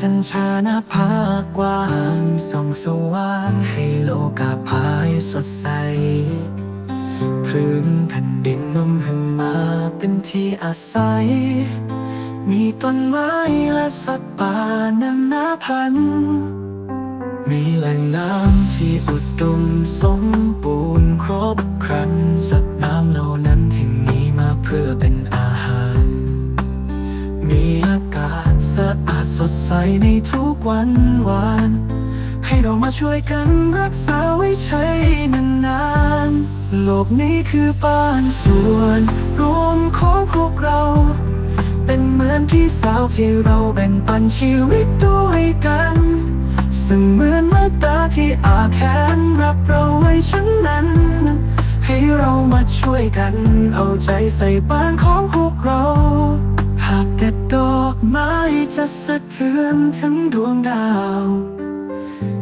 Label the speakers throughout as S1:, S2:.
S1: จันทราหน้าผากว้างส่องสว่างให้โลกาภายสดใสพื้นแผ่นดินนุ่มหึงมาเป็นที่อาศัย มีต้นไม้และสัตว์ป่านานาพันธุ์มีแหล่งน้ำที่อุดมสมบูรณ์ครบครันสัต ใสในทุกวันวาน ให้เรามาช่วยกันรักษาไว้ใช้นานๆ โลกนี้คือบ้านสวน รวมของพวกเรา เป็นเหมือนพี่สาวที่เราแบ่งปันชีวิตด้วยกันซึ่งเหมือนเมื่อตาที่อาแขนรับเราไว้ฉันนั้น ให้เรามาช่วยกันเอาใจใส่บ้านของพวกเรา หากแต่ดอกไม้จะสะ เทือนถึงดวงดาว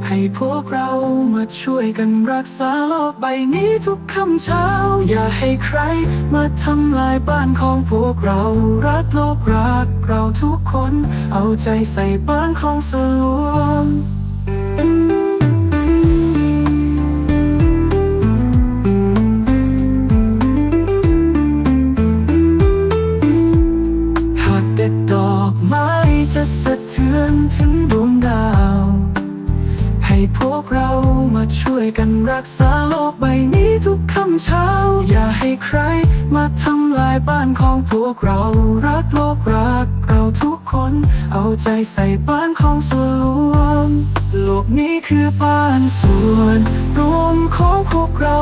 S1: ให้พวกเรามาช่วยกันรักษาโลกใบนี้ทุกคำเช้า อย่าให้ใครมาทำลายบ้านของพวกเรา รักโลกรักเราทุกคน เอาใจใส่บ้านของสลวง วยกันรักษาโลกใบนี้ทุกค่ำเช้า อย่าให้ใครมาทำลายบ้านของพวกเรา รักโลกรักเราทุกคน เอาใจใส่บ้านของส่วนโลกนี้คือบ้านส่วนรวมของพวกเรา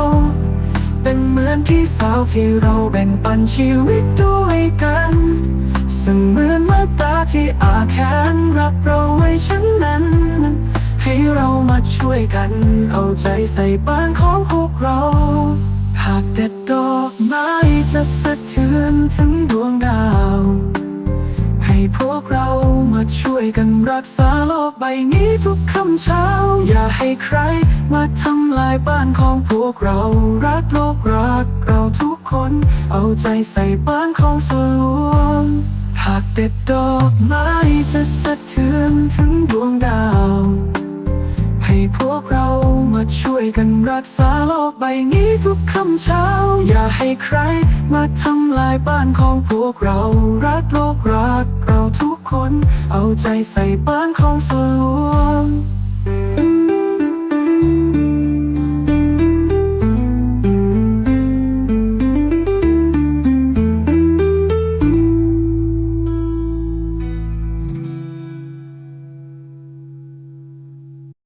S1: เป็นเหมือนพี่สาวที่เราแบ่งปันชีวิตด้วยกันซึ่งเหมือนเมื่อตาที่อาแขนรับเรา วยกัน เอาใจใส่บ้านของพวกเรา หากแต่ดดอกไม้จะสะเทือนถึงดวงดาว ให้พวกเรามาช่วยกันรักษาโลกใบนี้ทุกค่ำเช้า อย่าให้ใครมาทำลายบ้านของพวกเรา รักโลกรักเราทุกคน เอาใจใส่บ้านของส่วนรวมหากเด็ดดอกไม้จะสะเทือนถึงดวงดาว ให้พวกเรามาช่วยกันรักษาโลกใบนี้ทุกคำเช้า อย่าให้ใครมาทำลายบ้านของพวกเรา รักโลกรักเราทุกคน เอาใจใส่บ้านของส่วนรวม